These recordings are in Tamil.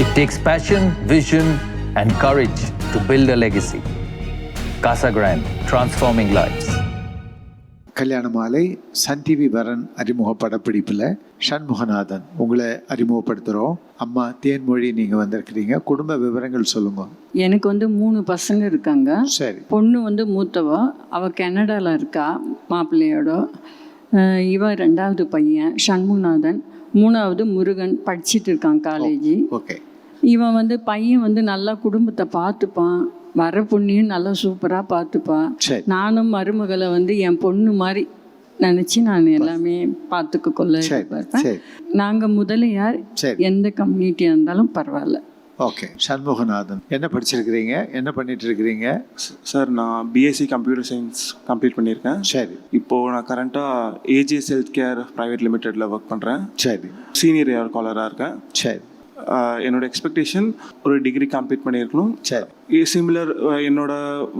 It takes passion, vision, and courage to build a legacy. Casa Grande, transforming lives. கல்யாண மாலை சன் டிவி வரன் அறிமுக படப்பிடிப்பில் சண்முகநாதன் உங்களை அறிமுகப்படுத்துகிறோம் அம்மா தேன்மொழி நீங்கள் வந்திருக்கிறீங்க. குடும்ப விவரங்கள் சொல்லுங்க. எனக்கு வந்து மூணு பசங்க இருக்காங்க. சரி. பொண்ணு வந்து மூத்தவ. அவள் கனடாவில் இருக்கா மாப்பிள்ளையோட. இவன் ரெண்டாவது பையன் சண்முகநாதன். மூணாவது முருகன் படிச்சிட்டு இருக்கான் காலேஜ் ஓகே. இவன் வந்து பையன் வந்து நல்லா குடும்பத்தை பார்த்துப்பான். வர பொண்ணையும் நல்லா சூப்பராக பார்த்துப்பான். சரி. நானும் மருமகளை வந்து என் பொண்ணு மாதிரி நினச்சி நான் எல்லாமே பார்த்துக்க கொள்ள சரி நாங்கள் முதலியார் சரி. எந்த கம்யூனிட்டியாக இருந்தாலும் பரவாயில்ல. ஓகே. சண்முகநாதன் என்ன படிச்சிருக்கிறீங்க? என்ன பண்ணிட்டு இருக்கிறீங்க சார் நான் பிஎஸ்சி கம்ப்யூட்டர் சயின்ஸ் கம்ப்ளீட் பண்ணியிருக்கேன். சரி. இப்போது நான் கரண்ட்டாக ஏஜிஎஸ் ஹெல்த் கேர் ப்ரைவேட் லிமிடெடில் ஒர்க் பண்ணுறேன் சரி. சீனியர் ஏர் காலராக இருக்கேன். சரி. என்னோட எக்ஸ்பெக்டேஷன் ஒரு டிகிரி கம்ப்ளீட் பண்ணியிருக்கணும். சரி. சிமிலர் என்னோட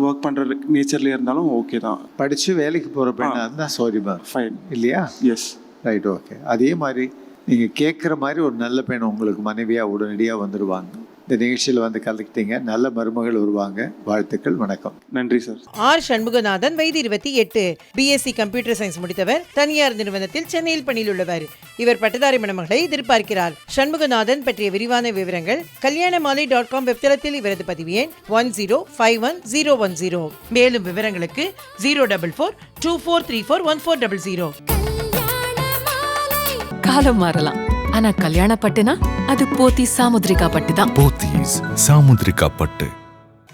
ஒர்க் பண்ணுற நேச்சர்லேயே இருந்தாலும் ஓகே தான். படித்து வேலைக்கு போகிற பெண்ணாக இருந்தால் சௌரியமா ஃபைன் இல்லையா? எஸ் ரைட் ஓகே அதே மாதிரி நீங்கள் கேட்குற மாதிரி ஒரு நல்ல பெண் உங்களுக்கு மனைவியாக உடனடியாக வந்துடுவாங்க இந்த நிகழ்ச்சியில் வந்து கலந்துக்கிட்டீங்க. நல்ல மருமகள் வருவாங்க வாழ்த்துக்கள் வணக்கம். நன்றி சார். ஆர். சண்முகநாதன் வயது இருபத்தி எட்டு பிஎஸ்சி கம்ப்யூட்டர் சயின்ஸ் முடித்தவர் தனியார் நிறுவனத்தில் சென்னையில் பணியில் உள்ளவர் இவர் பட்டதாரி மணமகளை எதிர்பார்க்கிறார். சண்முகநாதன் பற்றிய விரிவான விவரங்கள் கல்யாணமாலை டாட் காம் வெப்தளத்தில் இவரது பதிவு எண் one zero five one zero one zero மேலும் விவரங்களுக்கு zero double four two four three four one four double zero காலம் மாறலாம். ஆனா கல்யாண பட்டுனா அது போத்தி சாமுத்ரிகா பட்டு தான். போத்தீஸ் சாமுத்ரிகா பட்டு.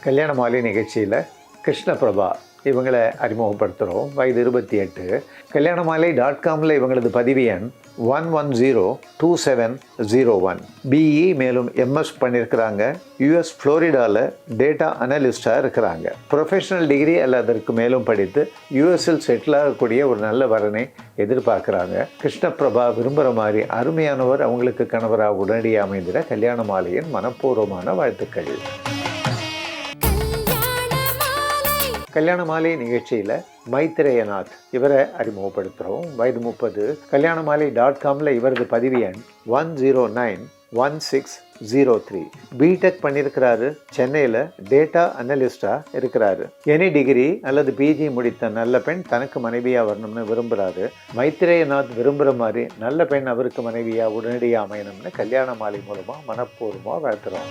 கல்யாண மாலை நிகழ்ச்சியில் கிருஷ்ணபிரபா இவங்களை அறிமுகப்படுத்துகிறோம். வயது இருபத்தி எட்டு. கல்யாண மாலை டாட் காமில் இவங்களது பதிவு எண் one one zero two seven zero one BE மேலும் எம்எஸ் பண்ணியிருக்கிறாங்க. யூஎஸ் ஃப்ளோரிடாவில் டேட்டா அனலிஸ்டாக இருக்கிறாங்க. ப்ரொஃபஷனல் டிகிரி அல்லாதற்கு அதற்கு மேலும் படித்து யூஎஸ்எல் செட்டில் ஆகக்கூடிய ஒரு நல்ல வரனை எதிர்பார்க்குறாங்க. கிருஷ்ணபிரபா விரும்புகிற மாதிரி அருமையானவர் அவங்களுக்கு கணவராக உடனடியாக அமைந்திட கல்யாண மாலையின் மனப்பூர்வமான வாழ்த்துக்கள். கல்யாண மாலை நிகழ்ச்சியில் மைத்ரேயநாத் இவரை அறிமுகப்படுத்துகிறோம் வயது முப்பது. கல்யாண மாலை டாட் காமில் இவரது பதிவு எண் one zero nine one six zero three BTech பண்ணியிருக்கிறாரு சென்னையில் டேட்டா அனலிஸ்டாக இருக்கிறாரு. எனி டிகிரி அல்லது பிஜி முடித்த நல்ல பெண் தனக்கு மனைவியாக வரணும்னு விரும்புகிறாரு மைத்ரேயநாத் விரும்புகிற மாதிரி நல்ல பெண் அவருக்கு மனைவியாக உடனடியாக அமையணும்னு கல்யாண மாலை மூலமாக மனப்பூர்வமாக வாழ்த்துறோம்.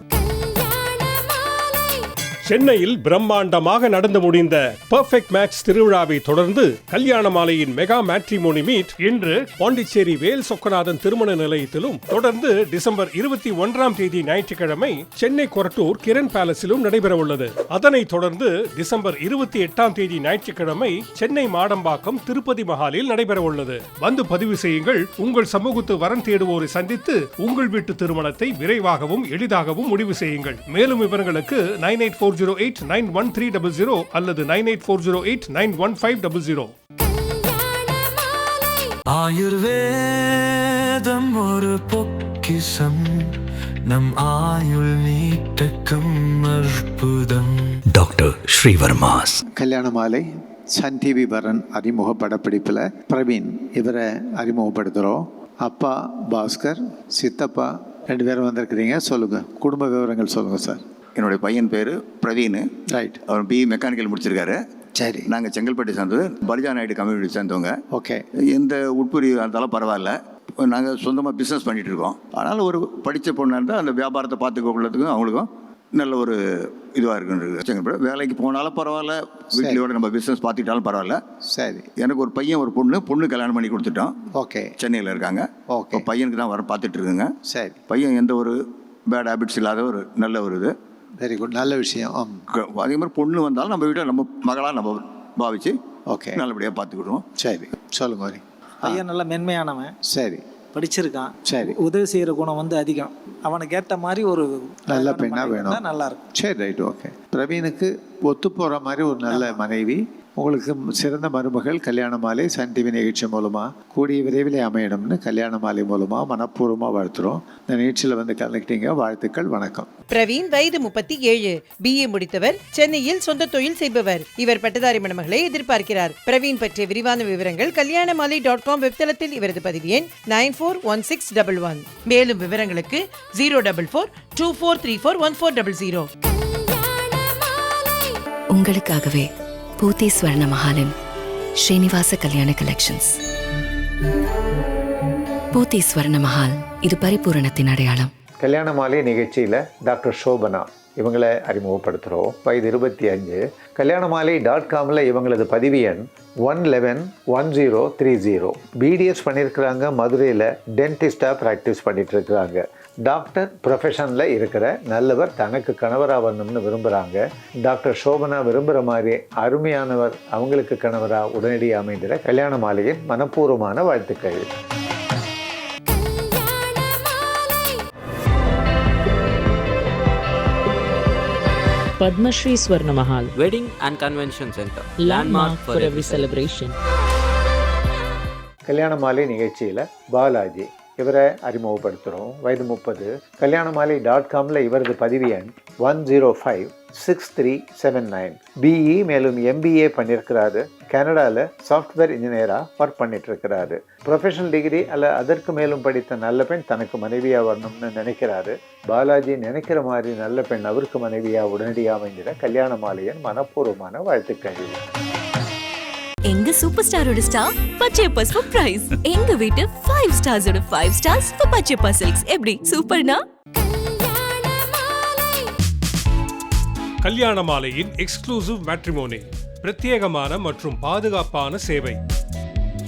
சென்னையில் பிரம்மாண்டமாக நடந்து முடிந்த பெர்ஃபெக்ட் மேட்ச் திருவிழாவை தொடர்ந்து கல்யாண மாலையின் மெகா மேட்ரிமோனி மீட் இன்று பாண்டிச்சேரி வேல் சொக்கநாதன் திருமண நிலையத்திலும் தொடர்ந்து டிசம்பர் இருபத்தி ஒன்றாம் தேதி ஞாயிற்றுக்கிழமை சென்னை கொரட்டூர் கிரண் பேலஸிலும் நடைபெற உள்ளது அதனைத் தொடர்ந்து டிசம்பர் இருபத்தி எட்டாம் தேதி ஞாயிற்றுக்கிழமை சென்னை மாடம்பாக்கம் திருப்பதி மஹாலில் நடைபெற உள்ளது வந்து பதிவு செய்யுங்கள். உங்கள் சமூகத்து வரன் தேடுவோரை சந்தித்து உங்கள் வீட்டு திருமணத்தை விரைவாகவும் எளிதாகவும் முடிவு செய்யுங்கள். மேலும் விவரங்களுக்கு nine eight four zero eight nine one three double zero அல்லது nine eight four zero eight nine one five double zero. ஆயுர்வேதம் ஒரு பொக்கிசம் நம் ஆயுள் நீட்டக்கும் அற்புதம். Doctor Srivarma's. Kalyana Maalai Sun TV வரன் அறிமுக படப்பிடிப்பில் பிரவீன் இவரை அறிமுகப்படுத்துகிறோம் அப்பா பாஸ்கர் சித்தப்பா ரெண்டு பேரும் வந்திருக்கிறீங்க. சொல்லுங்கள் குடும்ப விவரங்கள் சொல்லுங்கள் சார். என்னுடைய பையன் பேர் பிரவீன். ரைட் அவர் பிஇ மெக்கானிக்கல் முடிச்சிருக்காரு. சரி. நாங்கள் செங்கல்பட்டு சேர்ந்தது. பலிஜா நாயுடு கம்யூனிட்டி சேர்ந்தவங்க. ஓகே எந்த உட்பிரிவு இருந்தாலும் பரவாயில்ல. நாங்கள் சொந்தமாக பிஸ்னஸ் பண்ணிகிட்டு இருக்கோம். அதனால் ஒரு படித்த பொண்ணாக இருந்தால் அந்த வியாபாரத்தை பார்த்துக்கொள்ளதுக்கும் அவங்களுக்கும் நல்ல ஒரு இதுவாக இருக்குன்றது செங்கல்பட்டு. வேலைக்கு போனாலும் பரவாயில்ல. வீட்லையோட நம்ம பிஸ்னஸ் பார்த்துக்கிட்டாலும் பரவாயில்ல. சரி. எனக்கு ஒரு பையன் ஒரு பொண்ணு. பொண்ணு கல்யாணம் பண்ணி கொடுத்துட்டோம். ஓகே சென்னையில் இருக்காங்க. ஓகே பையனுக்கு தான் வர பார்த்துட்டு இருக்குங்க. சரி. பையன் எந்த ஒரு பேட் ஹேபிட்ஸ் இல்லாத ஒரு நல்ல ஒரு இது. வெரி குட் நல்ல விஷயம். அதே மாதிரி பொண்ணு வந்தாலும் நம்ம வீட்டில் நம்ம மகளாக நம்ம பாவிச்சு ஓகே நல்லபடியாக பார்த்துக்கிடுவோம் சரி. சொல்லுங்க வரி. பையன் நல்ல மென்மையானவன். சரி. படிச்சிருக்கான். சரி. உதவி செய்யற குணம் வந்து அதிகம். அவனுக்கு ஏற்ற மாதிரி ஒரு நல்ல அழகான பெண்ணா மனைவி வேணும். நல்லா இருக்கும். சரி ரைட் ஓகே பிரவீனுக்கு ஒத்து போகிற மாதிரி ஒரு நல்ல மனைவி. உங்களுக்கு சிறந்த மருமகள் கல்யாண மாலை சன் டிவி நிகழ்ச்சி மூலமாக கூடிய விரைவில் அமையணும்னு கல்யாண மாலை மூலமாக மனப்பூர்வமாக வாழ்த்துறோம். இந்த நிகழ்ச்சியில் வந்து கலந்துக்கிட்டீங்க. வாழ்த்துக்கள் வணக்கம். பிரவீன் வயது முப்பத்தி ஏழு. பிஏ முடித்தவர் சென்னையில் சொந்த தொழில் செய்பவர். இவர் பட்டதாரி மணமகளை எதிர்பார்க்கிறார். பிரவீன் பற்றிய விரிவான விவரங்கள் கல்யாணமாலை டாட் காம் வெப்தளத்தில் இவரது பதிவு எண் nine four one six double one. மேலும் விவரங்களுக்கு zero double four two four three four one four double zero. உங்களுக்காகவே பூத்தி ஸ்வர்ண மஹாலின் ஸ்ரீனிவாச கல்யாண கலெக்ஷன்ஸ் பூத்தி ஸ்வர்ண மஹால் இது பரிபூரணத்தின் அடையாளம். கல்யாண மாலை நிகழ்ச்சியில் டாக்டர் சோபனா இவங்களை அறிமுகப்படுத்துகிறோம் வயது இருபத்தி அஞ்சு. கல்யாண மாலை டாட் காமில் இவங்களது பதிவு எண் one eleven one zero three zero BDS பண்ணியிருக்கிறாங்க மதுரையில் டென்டிஸ்டாக ப்ராக்டிஸ் பண்ணிட்டு இருக்கிறாங்க டாக்டர் ப்ரொஃபஷனில் இருக்கிற நல்லவர் தனக்கு கணவராக வரணும்னு விரும்புகிறாங்க டாக்டர் சோபனா விரும்புகிற மாதிரி அருமையானவர் அவங்களுக்கு கணவராக உடனடியாக அமைந்திட கல்யாண மாலையின் மனப்பூர்வமான வாழ்த்துக்கள். Padma Swarna Mahal, wedding and convention centre landmark for every celebration. கல்யாண மாலை நிகழ்ச்சியில் பாலாஜி இவரை அறிமுகப்படுத்துகிறோம் வயது முப்பது. கல்யாணமாலை டாட் காமில் இவரது பதிவு எண் one zero five six three seven nine BE மேலும் எம்பிஏ பண்ணியிருக்கிறாரு கனடாவில் சாஃப்ட்வேர் இன்ஜினியராக ஒர்க் பண்ணிட்டு இருக்கிறாரு ப்ரொஃபஷனல் டிகிரி அல்ல அதற்கு மேலும் படித்த நல்ல பெண் தனக்கு மனைவியாக வரணும்னு நினைக்கிறாரு. பாலாஜி நினைக்கிற மாதிரி நல்ல பெண் அவருக்கு மனைவியாக உடனடியாக அமைந்திட கல்யாண மாலையின் மனப்பூர்வமான வாழ்த்துக்கள். எங்க சூப்பர் ஸ்டாரோட ஸ்டார் பச்சையப்பா சர்ப்ரைஸ் எங்க வீட்டு five ஸ்டார்ஸோட five stars for Pachaiyappa silks எப்படி? சூப்பர்னா? கல்யாண மாலையின் எக்ஸ்க்ளூசிவ் மேட்ரிமோனி பிரத்யேகமான மற்றும் பாதுகாப்பான சேவை.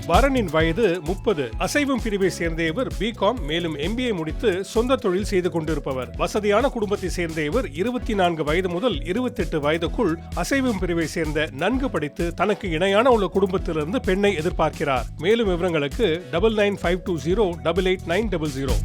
பரனின் வயது முப்பது. அசைவம் பிரிவை சேர்ந்த இவர் பிகாம் மேலும் எம்பிஏ முடித்து சொந்த தொழில் செய்து கொண்டிருப்பவர். வசதியான குடும்பத்தை சேர்ந்த இவர் இருபத்தி நான்கு வயது முதல் இருபத்தெட்டு வயதுக்குள் அசைவம் பிரிவை சேர்ந்த நன்கு படித்து தனக்கு இணையான உள்ள குடும்பத்திலிருந்து பெண்ணை எதிர்பார்க்கிறார். மேலும் விவரங்களுக்கு double nine five two zero double eight nine double zero.